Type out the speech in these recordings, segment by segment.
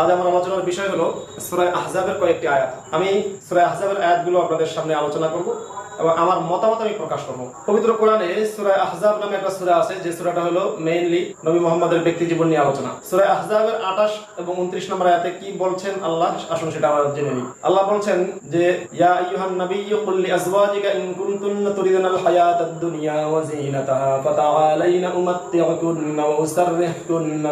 আজ আমার আলোচনার বিষয় হলো সুরায় আহজাবের কয়েকটি আয়াত। আমি সুরায় আহজাবের আয়াতগুলো আপনাদের সামনে আলোচনা করব। এবং আমার মতামত আমি প্রকাশ করব। পবিত্র কোরআনে সুরায় আহজাব নামে একটা সূরা আছে, যে সূরাটা হলো মেইনলি নবী মোহাম্মদের ব্যক্তি জীবন নিয়ে আলোচনা। সুরায় আহজাবের 28 এবং 29 নম্বর আয়াতে কি বলছেন আল্লাহ? আসুন সেটা আমরা জেনে নিই। আল্লাহ বলছেন যে, ইয়া ইন হায়াতাদ দুনিয়া ওয়া ফাতাআলাইনা ওয়া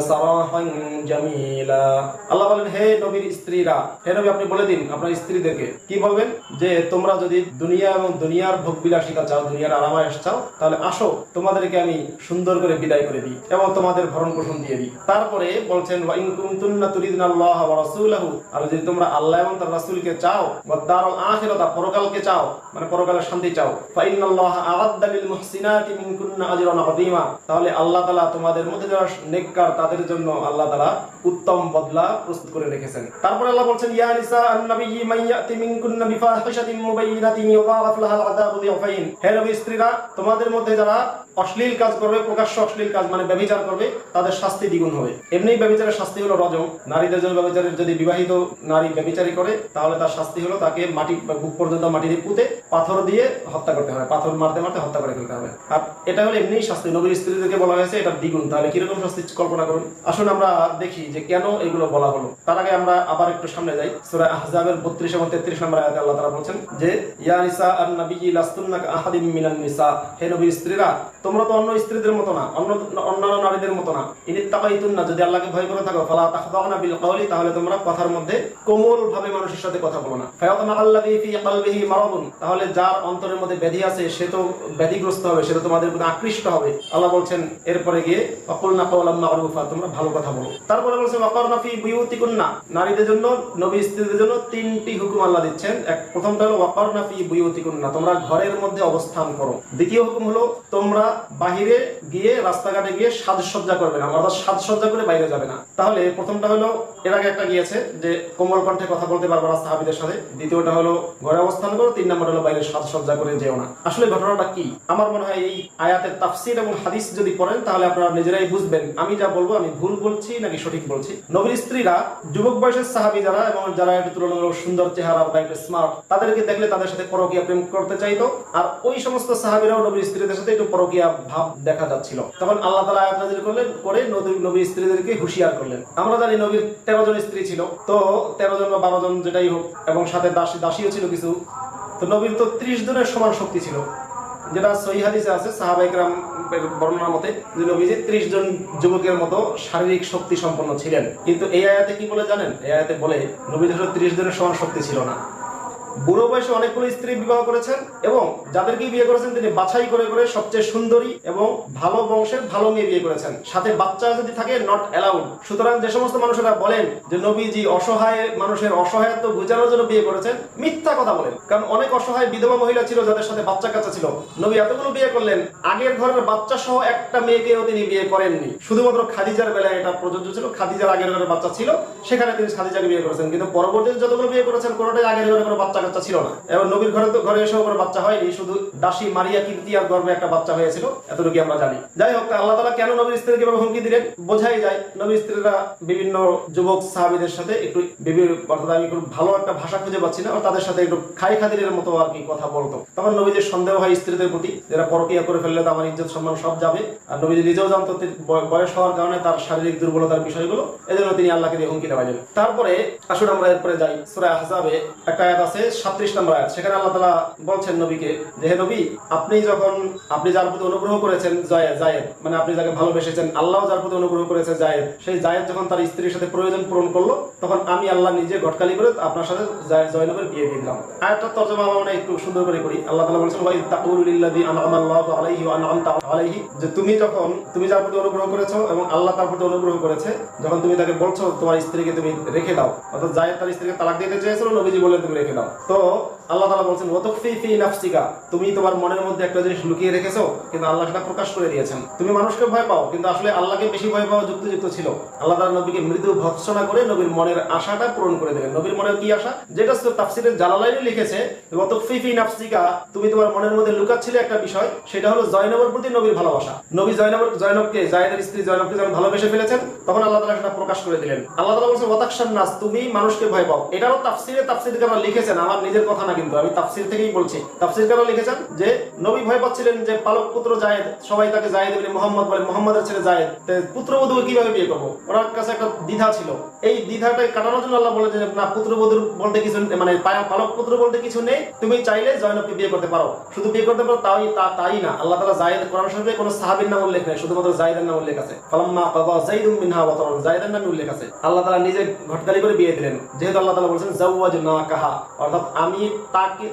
সারাহান জামিলা। আল্লাহ বলেন, হে নবীর স্ত্রীরা, হে নবী আপনি বলে দিন আপনার স্ত্রীদেরকে। কি বলবেন? যে, তোমরা যদি দুনিয়া এবং দুনিয়ার ভোগ বিলাসিতা চাও, দুনিয়ার আরামায়েশ চাও, তাহলে আসো, তোমাদেরকে আমি সুন্দর করে বিদায় করে দিই এবং তোমাদের ভরণ পোষণ দিয়ে দিই। তারপরে বলছেন আর যদি তোমরা আল্লাহ এবং তার রাসূলকে চাও পরকালকে চাও মানে পরকালের শান্তি চাও তাহলে আল্লাহ তাআলা তোমাদের মধ্যে যারা নেককার, তাদের জন্য আল্লাহ তাআলা উত্তম বদলা প্রস্তুত করে রেখেছেন। তারপর আল্লাহ বলছেন, ইয়া নিসা মান মিনকুন্না বিফাহিশাতিন মুবাইয়িনাতিন ইউদারাফ লাহাল আযাবু দিফাইন হে নবী স্ত্রীরা তোমাদের মধ্যে যারা অশ্লীল কাজ করবে, প্রকাশ্য অশ্লীল কাজ মানে ব্যভিচার করবে, তাদের শাস্তি দ্বিগুণ হবে। এমনি ব্যভিচারের শাস্তি হলো রজম। নারীদের জন্য ব্যভিচারের যদি বিবাহিত নারী ব্যভিচারী করে, তাহলে তার শাস্তি হলো তাকে মাটি, বুক পর্যন্ত মাটি দিয়ে পুঁতে পাথর দিয়ে হত্যা করতে হবে। পাথর মারতে মারতে হত্যা করে ফেলতে হবে। আর এটা হলো এমনি শাস্তি। নবীর স্ত্রীদেরকে বলা হয়েছে এটা দ্বিগুণ। তাহলে কীরকম শাস্তি কল্পনা করুন? আসুন আমরা দেখি যে কেন এগুলো বলা হলো। তার আগে আমরা আবার একটু সামনে যাই। সূরা আহজাবের 32 এবং 33 নম্বর আয়াতে আল্লাহ তাআলা বলছেন যে, ইয়া নিসা আন নাবিয়্যি লাস্তুন্না আহাদিম মিনান নিসা। হে নবীর স্ত্রীরা তোমরা তো অন্য স্ত্রীদের মতো না, অন্য অন্যান্য নারীদের মতো না। ইনি না যদি আল্লাহকে ভয় করে থাকো, ফালা তাখদাউনা বিল কওলি, তাহলে তোমরা কথার মধ্যে কোমল ভাবে মানুষের সাথে কথা বলো না। ফায়াতামা আল্লাযী ফি মারাদুন, তাহলে যার অন্তরের মধ্যে ব্যাধি আছে, সে তো ব্যাধিগ্রস্ত হবে, সে তো তোমাদের প্রতি আকৃষ্ট হবে। আল্লাহ বলছেন, এরপরে গিয়ে অকুলনা কওলাম মারুফা, তোমরা ভালো কথা বলো। তারপরে বলছেন ওয়াকারনা ফি বুয়ুতিকুন্না, নারীদের জন্য, নবী স্ত্রীদের জন্য তিনটি হুকুম আল্লাহ দিচ্ছেন। এক, প্রথমটা হলো, ওয়াকারনা ফি বুয়ুতিকুন্না, তোমরা ঘরের মধ্যে অবস্থান করো। দ্বিতীয় হুকুম হলো, তোমরা বাহিরে গিয়ে, রাস্তাঘাটে গিয়ে সাজসজ্জা করবে না। অর্থাৎ সাজসজ্জা করে বাইরে যাবে না। তাহলে প্রথমটা হলো, এর আগে একটা গিয়েছে যে কোমল কণ্ঠে কথা বলতে পারবে না সাহাবিদের সাথে। দ্বিতীয়টা হলো, ঘরে অবস্থান করো। তিন নম্বর হলো, বাইরে সাজসজ্জা করে যেও না। আসলে ঘটনাটা কি? আমার মনে হয় এই আয়াতের তাফসির এবং হাদিস যদি পড়েন, তাহলে আপনারা নিজেরাই বুঝবেন, আমি যা বলব আমি ভুল বলছি নাকি সঠিক বলছি। নবীর স্ত্রীরা, যুবক বয়সের সাহাবি যারা এবং যারা একটু তুলনামূলক সুন্দর চেহারা বা একটু স্মার্ট তাদেরকে দেখলে তাদের সাথে পরকীয়া প্রেম করতে চাইতো। আর ওই সমস্ত সাহাবিরাও নবীর স্ত্রীদের সাথে একটু পরকীয়া ভাব দেখা যাচ্ছিল। তখন আল্লাহ তালা আয়াত নাজির করলেন, করে নবী নবীর স্ত্রীদেরকে হুঁশিয়ার করলেন। আমরা জানি নবীর তেরো জন স্ত্রী ছিল। তো তেরো জন বা বারো জন যেটাই হোক, এবং সাথে দাসী দাসীও ছিল কিছু। তো নবীর তো ত্রিশ জনের সমান শক্তি ছিল। যেটা সহি হাদিসে আছে সাহাবাইকরাম বর্ণনা মতে যে নবীজি ত্রিশ জন যুবকের মতো শারীরিক শক্তি সম্পন্ন ছিলেন। কিন্তু এই আয়াতে কি বলে জানেন? এই আয়াতে বলে নবীজি ত্রিশ জনের সমান শক্তি ছিল না। বুড়ো বয়সে অনেকগুলো স্ত্রী বিবাহ করেছেন এবং যাদেরকে বিয়ে করেছেন তিনি বাছাই করে করে সবচেয়ে সুন্দরী এবং ভালো বংশের ভালো মেয়ে বিয়ে করেছেন। সাথে বাচ্চা যদি থাকে নট অ্যালাউড সুতরাং যে সমস্ত মানুষেরা বলেন যে, নবীজি অসহায় মানুষের অসহায়ত্ব বোঝানোর জন্য বিয়ে করেছেন, মিথ্যা কথা বলেন। কারণ অনেক অসহায় বিধবা মহিলা ছিল যাদের সাথে বাচ্চা কাচ্চা ছিল। নবী এতগুলো বিয়ে করলেন, আগের ঘরের বাচ্চা সহ একটা মেয়েকেও তিনি বিয়ে করেননি। শুধুমাত্র খাদিজার বেলায় এটা প্রযোজ্য ছিল, খাদিজার আগের ঘরের বাচ্চা ছিল, সেখানে তিনি খাদিজাকে বিয়ে করেছেন। কিন্তু পরবর্তীতে যতগুলো বিয়ে করেছেন, কোনোটাই আগের ঘরে কোনো বাচ্চা কাচ্চা ছিল না। এবং নবীর ঘরে তো ঘরে এসেও কোনো বাচ্চা হয়নি, শুধু দাসী মারিয়া কীর্তিয়ার গর্ভে একটা বাচ্চা হয়েছিল এতটুকু আমরা জানি। যাই হোক, আল্লাহ তালা কেন নবীর স্ত্রীকে এভাবে হুমকি দিলেন? বোঝাই যায়, নবীর স্ত্রীরা বিভিন্ন যুবক সাহাবিদের সাথে একটু বিভিন্ন, অর্থাৎ আমি খুব ভালো একটা ভাষা খুঁজে পাচ্ছি না তাদের সাথে একটু খাই খাতিরের মতো আর কি কথা বলতো। তখন নবীদের সন্দেহ হয় স্ত্রীদের প্রতি যারা পরকিয়া করে ফেললে তো আমার ইজ্জত সম্মান সব যাবে, আর নবীজি নিজেও জানতো বয়স হওয়ার কারণে তার শারীরিক দুর্বলতার বিষয়গুলো, এজন্য তিনি আল্লাহকে দিয়ে হুমকি দেওয়া যাবে তারপরে, আসুন আমরা এরপরে যাই। সূরা আহজাবে একটা আয়াত আছে 37 নম্বর আয়াত, সেখানে আল্লাহ তালা বলছেন নবীকে, যে হে নবী, আপনি যখন, আপনি যার প্রতি অনুগ্রহ করেছেন জয়েদ জায়েদ মানে আপনি যাকে ভালোবেসেছেন, আল্লাহ যার প্রতি অনুগ্রহ করেছে জায়েদ, সেই জায়েদ যখন তার স্ত্রীর সাথে প্রয়োজন পূরণ করল তখন আমি আল্লাহ নিজে ঘটকালি করে আপনার সাথে জয়নবের বিয়ে দিয়ে দিলাম। আয়াতটা তর্জমা আমরা একটু সুন্দর করে করি আল্লাহ তাআলা বলেছেন, ওয়াইদ তাকুলু লিল্লাযী আলাইহি ওয়া আলাইহি। যে তুমি যখন তুমি যার প্রতি অনুগ্রহ করেছ এবং আল্লাহ তার প্রতি অনুগ্রহ করেছে, যখন তুমি তাকে বলছো তোমার স্ত্রীকে তুমি রেখে দাও, অর্থাৎ জায়েদ তার স্ত্রীকে তালাক দিতে চেয়েছিল, নবীজি বললেন, তুমি রেখে দাও। তো আল্লাহ তাআলা বলছেন নাফসিকা। তুমি তোমার মনের মধ্যে একটা জিনিস লুকিয়ে রেখেছো, কিন্তু আল্লাহ সেটা প্রকাশ করে দিয়েছেন। তুমি মানুষকে ভয় পাও, কিন্তু আসলে আল্লাহকে বেশি ভয় পাওয়া যুক্তিযুক্ত ছিল। আল্লাহ তাআলা নবীকে মৃদু ভৎসনা করে নবীর মনের আশাটা পূরণ করে দিলেন। নবীর মনের কি আশা? যেটা জালালাইনে লিখেছে নাফসিকা। তুমি তোমার মনের মধ্যে লুকাচ্ছিলে একটা বিষয়, সেটা হলো জয়নবের প্রতি নবীর ভালোবাসা। নবী জয়নবের, জয়নবকে, জায়েদের স্ত্রী জয়নবকে যখন ভালোবেসে ফেলেছেন, তখন আল্লাহ তাআলা সেটা প্রকাশ করে দিলেন। আল্লাহ তাআলা বলছেন ওয়াতাকশান নাস তুমি মানুষকে ভয় পাও। এটাও তাফসিরে তাফসির লিখেছেন, আমার নিজের কথা না কিন্তু আমি তাফসির থেকেই বলছি। তাফসির কারা লিখেছেন? যে নবী ভয় পাচ্ছিলেন যে পালক পুত্র জায়েদ, সবাই তাকে জায়েদ ইবনে মুহাম্মদ বলে, মুহাম্মাদের ছেলে জায়েদ। তো পুত্রবধূকে কীভাবে বিয়ে করব? ওনার কাছে একটা দ্বিধা ছিল। এই দ্বিধাটা কাটানোর জন্য আল্লাহ বলে যে, না, পুত্রবধূর বলতে কিছু মানে পালক পুত্র বলতে কিছু নেই। তুমি চাইলে জয়নবকে বিয়ে করতে পারো। শুধু বিয়ে করতে পারো, তাই, তা, তাই না? আল্লাহ তাআলা জায়েদ কোরআন শরীফে কোনো সাহাবীর নাম উল্লেখ নেই, শুধুমাত্র জায়েদের নাম উল্লেখ আছে। ফালাম্মা কাদা যাইদুম মিনহা ওয়াতারান, জায়েদের নামে উল্লেখ আছে। আল্লাহ তাআলা নিজে ঘটকালি করে বিয়ে দিলেন। যেহেতু আল্লাহ তাআলা বলেছেন, জাওয়াজনাকাহা অর্থাৎ আমি তাকে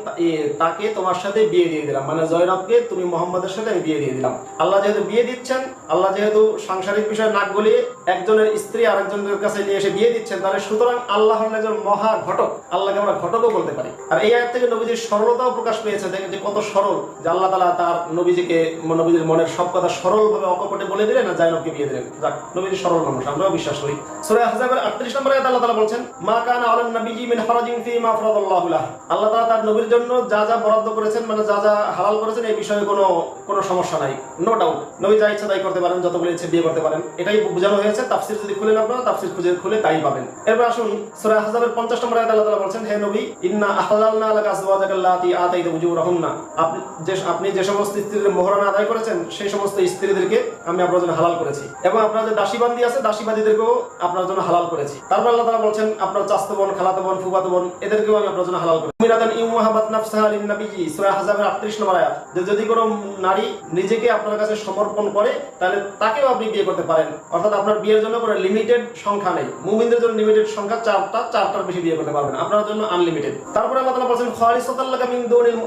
তাকে তোমার সাথে বিয়ে দিয়ে দিলাম। মানে জয়নবকে তুমি মোহাম্মদের সাথে আমি বিয়ে দিয়ে দিলাম। আল্লাহ যেহেতু বিয়ে দিচ্ছেন, আল্লাহ যেহেতু সাংসারিক বিষয়ে নাক গলিয়ে একজনের স্ত্রী আরেকজনের কাছে নিয়ে এসে বিয়ে দিচ্ছেন, তাহলে সুতরাং আল্লাহ একজন মহা ঘটক, আল্লাহকে আমরা ঘটকও বলতে পারি। আর এই আয়াত থেকে নবীজির সরলতাও প্রকাশ পেয়েছে, দেখেন যে কত সরল, যে আল্লাহ তালা তার নবীজিকে, নবীজির মনের সব কথা সরলভাবে অকপটে বলে দিলেন না জাইনবকে বিয়ে দিলেন। যাক, নবীজি সরল মানুষ, আমরাও বিশ্বাস করি। সূরা আহজাবের 38 নম্বর আয়াত আল্লাহ তাআলা বলছেন, মা কান আলান নাবিয়্যি মিন হারাজিন ফি মা ফারাদাল্লাহু লাহ। আল্লাহ তালা তার নবীর জন্য যা যা বরাদ্দ করেছেন মানে যা যা হালাল করেছেন, এই বিষয়ে কোনো কোনো সমস্যা নাই নো ডাউট নবী যা ইচ্ছা তাই করতে পারেন, যতগুলো ইচ্ছে বিয়ে করতে পারেন। এটাই বোঝানো হয়েছে তাফসির যদি খুলেন আপনারা তাফসির খুঁজে খুলে তাই পাবেন। এরপর আসুন, সূরা আহজাবের 50 নম্বর আয়াত আল্লাহ বলছেন, হে নবী, ইন্না আহলালনা লাকা আজওয়াজাকা আল্লাতী আতাইতা উজুরাহুন্না। আপনি যে আপনি যে সমস্ত স্ত্রীদের মোহরানা আদায় করেছেন, সেই সমস্ত স্ত্রীদেরকে আমি আপনার জন্য হালাল করেছি। এবং আপনার যে দাসীবান্দি আছে, দাসীবাদীদেরকেও আপনার জন্য হালাল করেছি। তারপর আল্লাহ তাআলা বলছেন, আপনার চাস্ত বোন, খালাতো বোন, ফুফাতো বোন, এদেরকেও আমি আপনার জন্য হালাল করেছি। মুমিনাতান ইউমাহাবাত নাফসাহা লিন নবীজি সূরা আহজাবের 38 নম্বর আয়াত। যে যদি কোনো নারী নিজেকে আপনার কাছে সমর্পণ করে, তাহলে তাকেও আপনি বিয়ে করতে পারেন। অর্থাৎ আপনার বিয়ের জন্য কোনো লিমিটেড সংখ্যা নেই। মুমিনদের জন্য লিমিটেড সংখ্যা চারটা, চারটার বেশি বিয়ে করতে পারবেন আপনার জন্য আনলিমিটেড আল্লাহ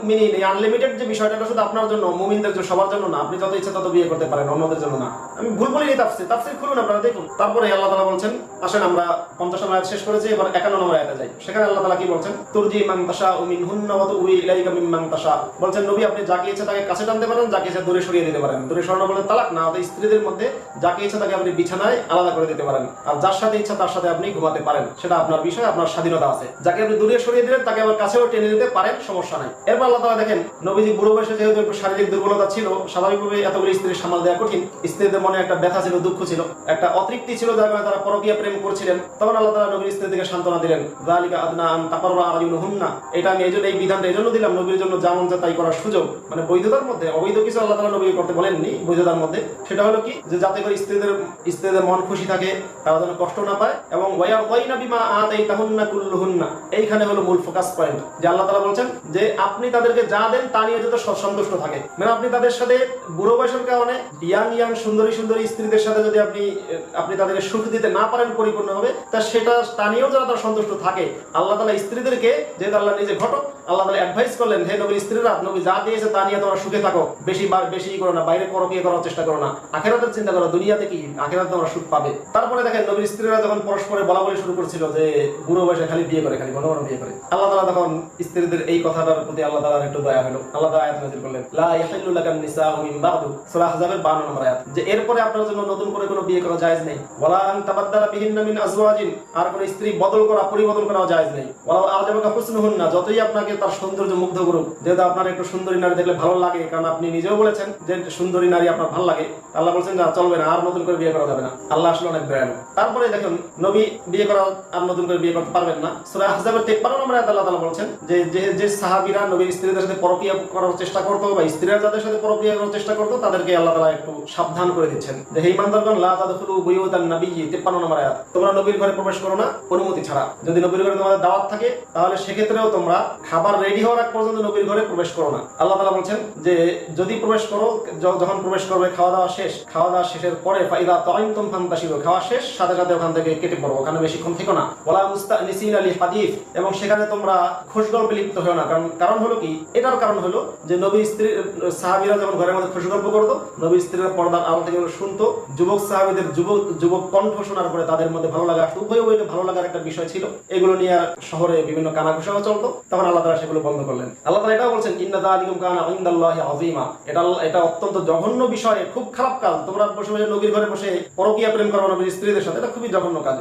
মিন আনলিমিটেড যে বিষয়টা শুধু আপনার জন্য, মুমিনদের জন্য, সবার জন্য না। আপনি যত ইচ্ছা তত বিয়ে করতে পারেন, অন্যদের জন্য না। আমি ভুল তাফসীর। খুলুন আপনারা, দেখুন। তারপরে আল্লাহ তাআলা বলছেন, আসেন আমরা 50 নম্বর শেষ করেছি, এবার 51 নম্বর আয়াতে যাই। সেখানে আল্লাহ তাআলা কি বলছেন? তুরজি মান ও তাশা বলছেন, নবী, আপনি যাকে ইচ্ছা তাকে কাছে টানতে পারেন, যাকে ইচ্ছা দূরে সরিয়ে দিতে পারেন। দূরে সরানো বলে তালাক না, অর্থাৎ স্ত্রীদের মধ্যে যাকে ইচ্ছা তাকে আপনি বিছানায় আলাদা করে দিতে পারেন। আর যার সাথে ইচ্ছা, তার সাথে আপনি ঘুমাতে পারেন। সেটা আপনার বিষয়, আপনার স্বাধীনতা আছে। যাকে আপনি দূরে সরিয়ে দিলেন, তাকে আবার কাছেও টেনে নিতে পারেন, সমস্যা নাই। এরপর আল্লাহ তাআলা দেখেন, নবীজি বুড়ো বয়সে যেহেতু একটু শারীরিক দুর্বলতা ছিল, স্বাভাবিকভাবে এতগুলো স্ত্রী সামাল দেওয়া কঠিন। স্ত্রীদের মনে একটা ব্যথা ছিল, দুঃখ ছিল, একটা অতৃপ্তি ছিল, যার কারণে তারা পরকীয়া প্রেম করছিলেন। তখন আল্লাহ তাআলা নবীর স্ত্রীদেরকে সান্ত্বনা দিলেন, যালিকা আদনা আন তাকাররা আয়ুনহুন্না। এটা আমি এই জন্য, এই বিধানটা এই জন্য দিলাম, নবীর জন্য যেমন যা তাই করার সুযোগ। মানে বৈধতার মধ্যে, অবৈধ কিছু আল্লাহ তাআলা নবী করতে বলেননি। বৈধতার মধ্যে সেটা হলো কি? যে যাতে করে স্ত্রীদের স্ত্রীদের মন খুশি থাকে, তারা যেন কষ্ট না পায়, এবং বিমা আতাই তাহুন্না কুল্লুহুন্না। এইখানে হলো মূল ফোকাস পয়েন্ট যে আল্লাহ তাআলা বলছেন যে আপনি তাদেরকে যা দেন তা নিয়ে যাতে সন্তুষ্ট থাকে। মানে আপনি তাদের সাথে বুড়ো বয়সের কারণে ইয়াং ইয়াং সুন্দরী সুন্দরী স্ত্রীদের সাথে যদি আপনি আপনি তাদেরকে সুখ দিতে না পারেন পরিপূর্ণভাবে তা সেটা, তা নিয়েও যারা তারা সন্তুষ্ট থাকে। আল্লাহ তালা স্ত্রীদেরকে, যেহেতু আল্লাহ নিজে ঘটক, আল্লাহ তালা অ্যাডভাইস করলেন, হে নবীর স্ত্রীরা, নবী যা দিয়েছে তা নিয়ে তোমরা সুখে থাকো। বেশি বেশি করো না, বাইরে পরকীয় করার চেষ্টা করো না। আখেরাতের চিন্তা করো, দুনিয়াতে কি? আখেরাতে তোমরা সুখ পাবে। তারপরে দেখেন নবীর স্ত্রীরা যখন পরস্পরে বলা বলি শুরু করছিল যে বুড়ো বয়সে খালি বিয়ে করে, খালি ঘন ঘন বিয়ে করে। আল্লাহ তাআলা তখন স্ত্রীদের এই কথাটার প্রতি আল্লাহ তাআলার একটু দয়া হলো। আল্লাহ তাআলা আয়াত নাযিল করলেন, লা মিন বাদু। সূরা আহজাবের 52 নম্বর আয়াত। যে এরপরে আপনার জন্য নতুন করে কোনো বিয়ে করা জায়েজ নেই। ওয়ালা আন তাবাদদালা মিন আজওয়াজিন। আর কোনো স্ত্রী বদল করা পরিবর্তন করাও জায়েজ নেই। ওয়ালা আজাবাকা যতই আপনাকে তার সৌন্দর্য মুগ্ধ করুক, যেহেতু আপনার একটু সুন্দরী নারী দেখলে ভালো লাগে, কারণ আপনি নিজেও বলেছেন যে সুন্দরী নারী আপনার ভালো লাগে। আল্লাহ বলছেন, না, চলবে না, আর নতুন করে বিয়ে করা যাবে না। আল্লাহ আসলে অনেক দয়ালু। তারপরে দেখুন, নবী বিয়ে করা, আর নতুন করে বিয়ে করতে পারবেন না। সূরা আহজাবের 53 নম্বরে আল্লাহ তাআলা বলছেন যে যে সাহাবীরা নবীর স্ত্রীদের সাথে পরকীয়া করার চেষ্টা করতো বা স্ত্রীরা যাদের সাথে পরকীয়া করার চেষ্টা করতো, তাদেরকে আল্লাহ তাআলা একটু সাবধান করে দিচ্ছেন। যে, হে ইমানদারগণ লা তাদখুলু বুয়ুতান নাবিয়্যি 53 নম্বর আয়াত। তোমরা নবীর ঘরে প্রবেশ করো না, অনুমতি ছাড়া। যদি নবীর ঘরে তোমাদের দাওয়াত থাকে, তাহলে সেক্ষেত্রেও তোমরা খাবার রেডি হওয়ার আগ পর্যন্ত নবীর ঘরে প্রবেশ করো না। আল্লাহ তালা বলছেন যে, যদি প্রবেশ করো যখন প্রবেশ করবে খাওয়া দাওয়া শেষ, খাওয়া দাওয়া শেষের পরে, ফাইদা তাইমতুম খাওয়া শেষ, সাথে সাথে ওখান থেকে কেটে পড়ো। ওখানে বেশিক্ষণ না। আলী হাদিস। এবং সেখানে তোমরা লিপ্ত হও না। কারণ কারণ হলো কি? এটার কারণ হলো যে স্ত্রী, সাহাবীরা যখন ঘরের মধ্যে করতো নবীর স্ত্রীরা পর্দার থেকে শুনতো। যুবক সাহাবীদের যুবক যুবক কণ্ঠ শোনার পরে তাদের মধ্যে ভালো লাগা আসতো উভয় ভালো লাগার একটা বিষয় ছিল। এগুলো নিয়ে শহরে বিভিন্ন কানাঘুষাও চলতো। তখন আল্লাহ তাআলা সেগুলো বন্ধ করলেন। আল্লাহ তাআলা এটাও বলছেন কানা ইনদাল্লাহি আযীমা। এটা এটা অত্যন্ত জঘন্য বিষয়, খুব খারাপ কাজ। তোমরা বসে বসে নবীর ঘরে বসে পরকীয়া প্রেম করো নবীর স্ত্রীদের সাথে, এটা খুবই জঘন্য কাজ।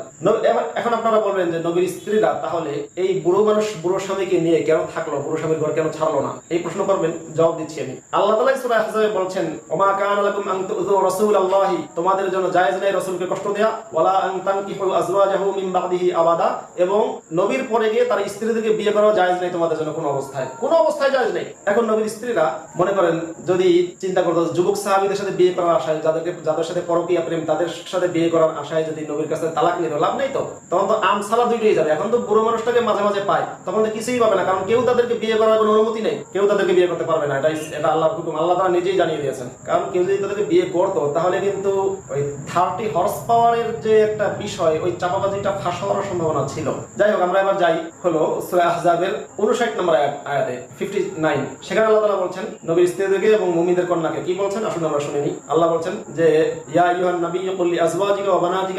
এখন আপনারা বলবেন যে নবীর স্ত্রীরা তাহলে এই বুড়ো মানুষ, বুড়ো স্বামীকে নিয়ে কেন থাকল, বুড়ো স্বামীর ঘর কেন ছাড়লো না? এই প্রশ্ন করবেন, জবাব দিচ্ছি আমি। আল্লাহ তাআলা সূরা আহজাবে বলছেন, ওমা কানা লাকুম আন তুযু রাসূলাল্লাহি তোমাদের জন্য জায়েজ নেই রাসূলকে কষ্ট দেয়া, ওয়ালা আন তানকিহু আজওয়াজাহু মিন বাদিহি আবাদা এবং নবীর পরে গিয়ে তার স্ত্রীদেরকে বিয়ে করা জায়েজ নেই তোমাদের জন্য কোনো অবস্থায়। কোনো অবস্থায় জায়েজ নেই। এখন নবীর স্ত্রীরা মনে করেন, যদি চিন্তা করতো যুবক সাহাবীদের সাথে বিয়ে করার আশায়, যাদেরকে, যাদের সাথে পরকীয়া প্রেম, তাদের সাথে বিয়ে করার আশায় যদি নবীর কাছে তালাক নিত লাভ নেই তো? তখন তো আম সালা দুইটাই যাবে। এখন তো বুড়ো মানুষটাকে মাঝে মাঝে পায়। তখন তো কিছুই পাবে না, কারণ কেউ তাদেরকে বিয়ে করার কোনো অনুমতি নেই। কেউ তাদেরকে বিয়ে করতে পারবে না। এটা এটা আল্লাহর হুকুম। আল্লাহ তারা নিজেই জানিয়ে দিয়েছেন। কারণ কেউ যদি তাদেরকে বিয়ে করতো, তাহলে কিন্তু ওই থার্টি হর্স পাওয়ারের যে একটা বিষয়, ওই চাপাবাজিটা ফাঁস হওয়ার সম্ভাবনা ছিল। যাই হোক, আমরা এবার যাই হলো সূরা আহজাবের 59 নম্বর আয়াত আয়াতে 59 সেখানে আল্লাহ তাআলা বলছেন, নবীর স্ত্রীদেরকে এবং মুমিনদের কন্যাকে। কি বলছেন? আসলে আমরা শুনিনি আল্লাহ বলছেন যে, ইয়া আইয়ুহান নাবী কুল লিআজওয়াজিকা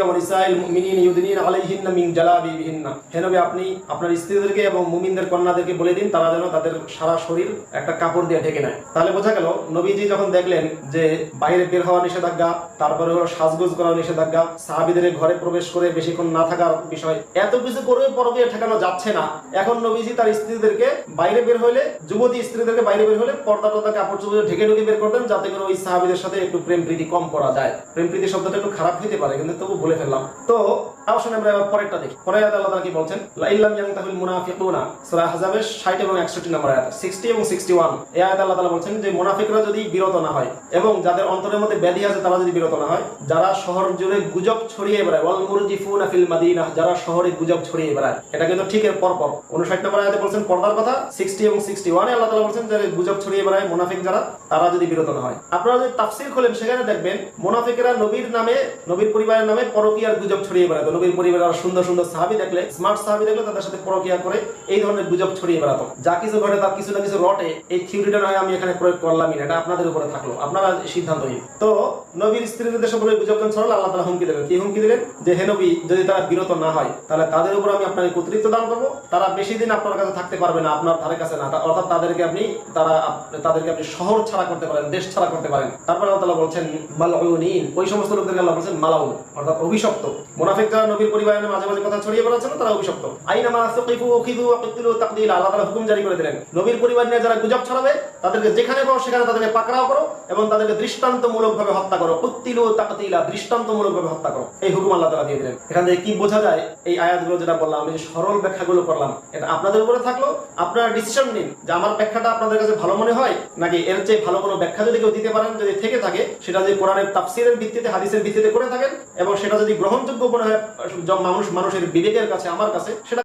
ওয়া নিসাইল মুমিনিন ইউদিনিনা আলাইহিন্না মিন জালাবিবিহিন্না। হে নবী, আপনি আপনার স্ত্রীদেরকে এবং মুমিনদের কন্যাদেরকে বলে দিন, তারা যেন তাদের সারা শরীর একটা কাপড় দিয়ে ঢেকে নেয়। তাহলে বোঝা গেল, নবীজি যখন দেখলেন যে বাইরে বের হওয়া নিষেধাজ্ঞা, তারপরে সাজগোজ করা নিষেধাজ্ঞা, সাহাবিদের ঘরে প্রবেশ করে বেশিক্ষণ না থাকার বিষয়, এত কিছু করে পরকে ঠেকানো যাচ্ছে না। এখন নবীজি তার স্ত্রীদেরকে বাইরে বের হলে যুবতী স্ত্রীদেরকে বাইরে বের হলে পর্দা টর্দা কাপড় চোপড় ঢেকে ঢুকে বের করতেন, যাতে করে ওই সাহাবিদের সাথে একটু প্রেম প্রীতি কম করা যায়। প্রেম প্রীতি শব্দটা একটু খারাপ হইতে পারে কিন্তু তবু বলে ফেললাম। তো আসলে আমরা এবার পরেরটা দেখি। পরে আয়াতে আল্লাহ তাআলা কি বলছেন? লাইল্লাম ইয়ানতাহুল মুনাফিকুনা। সূরা আহজাবের 60 এবং 61 নম্বর আয়াত। 60 এবং 61 এই আয়াতে আল্লাহ তাআলা বলছেন যে, মুনাফিকরা যদি বিরত না এবং যাদের অন্তরের মধ্যে ব্যাধি আছে তারা যদি বিরত না যারা শহর জুড়ে গুজব ছড়িয়ে বেড়ায় যারা শহরে গুজব ছড়িয়ে বেড়ায়, এটা কিন্তু ঠিক এর পর পর 59 নম্বর আয়াতে বলছেন পর্দার কথা 60 এবং 61 এ আল্লাহ বলছেন গুজব ছড়িয়ে বেড়ায় মুনাফিক যারা, তারা যদি বিরত না হয়। আপনারা যদি তাফসীর খোলেন, সেখানে দেখবেন মুনাফিকরা নবীর নামে, নবীর পরিবারের নামে পরকীয়ার গুজব ছড়িয়ে বেড়াতো নবীর পরিবারের আর সুন্দর সুন্দর সাহাবী দেখলে স্মার্ট সাহাবী দেখলে তাদের সাথে পরকীয়া করে এই ধরনের গুজব ছড়িয়ে বেড়াতো। যা কিছু ঘটে তার কিছু না কিছু রটে, এই থিওরিটা নয় আমি এখানে প্রয়োগ করলামই না, এটা আপনাদের উপরে থাকল। আপনারা সিদ্ধান্ত নিন তো নবীর স্ত্রীদের সম্পর্কে গুজবজন ছড়ালে? আল্লাহ তাআলা হুমকি দেবেন কি হুমকি দিলেন? যে, হে নবী, যদি তারা বিরত না হয়, তাহলে তাদের উপর আমি আপনাকে কর্তৃত্ব দান করব। তারা বেশি দিন আপনার কাছে থাকতে পারবে না, আপনার ধারে কাছে না। অর্থাৎ তাদেরকে আপনি, তারা তাদেরকে আপনি শহর ছাড়া করতে পারেন, দেশ ছাড়া করতে পারেন। তারপর আল্লাহ তাআলা বলছেন, মালাউনিন। ওই সমস্ত লোকদেরকে আল্লাহ বলছেন, মালাউন। অর্থাৎ অভিশপ্ত। মুনাফিক যারা নবীর পরিবারের মাঝে মাঝে কথা ছড়িয়ে বেড়াচ্ছে না তারা অভিশপ্ত। আইনা মা সুকিফু উখিদু ওয়া কুতিলু তাকদিলা, আল্লাহ তাআলা হুকুম জারি করে দিলেন। নবীর পরিবার নিয়ে যারা গুজব ছড়াবে, তাদেরকে যেখানে পাও সেখানে তাদেরকে পাকড়াও করো এবং তাদেরকে দৃষ্টান্তমূলকভাবে হত্যা করো। কুতিলু তাকদিলা, দৃষ্টান্তমূলকভাবে হত্যা করো। এই হুকুম আল্লাহ তাআলা দিয়ে দিলেন। এখান থেকে কি বোঝা যায় এই আয়াতগুলো যেটা বললাম আমি সরল ব্যাখ্যাগুলো করলাম এটা আপনাদের উপরে থাকল? আপনারা ডিসিশন নিন যে আমার ব্যাখ্যাটা আপনাদের কাছে ভালো মনে হয়, নাকি এর চেয়ে ভালো কোনো ব্যাখ্যা যদি কেউ দিতে পারেন, যদি থেকে থাকে, সেটা যদি কোরআনের তাফসিরের ভিত্তিতে, হাদিসের ভিত্তিতে করে থাকেন, এবং সেটা যদি গ্রহণযোগ্য মনে হয় মানুষ মানুষের বিবেকের কাছে আমার কাছে সেটা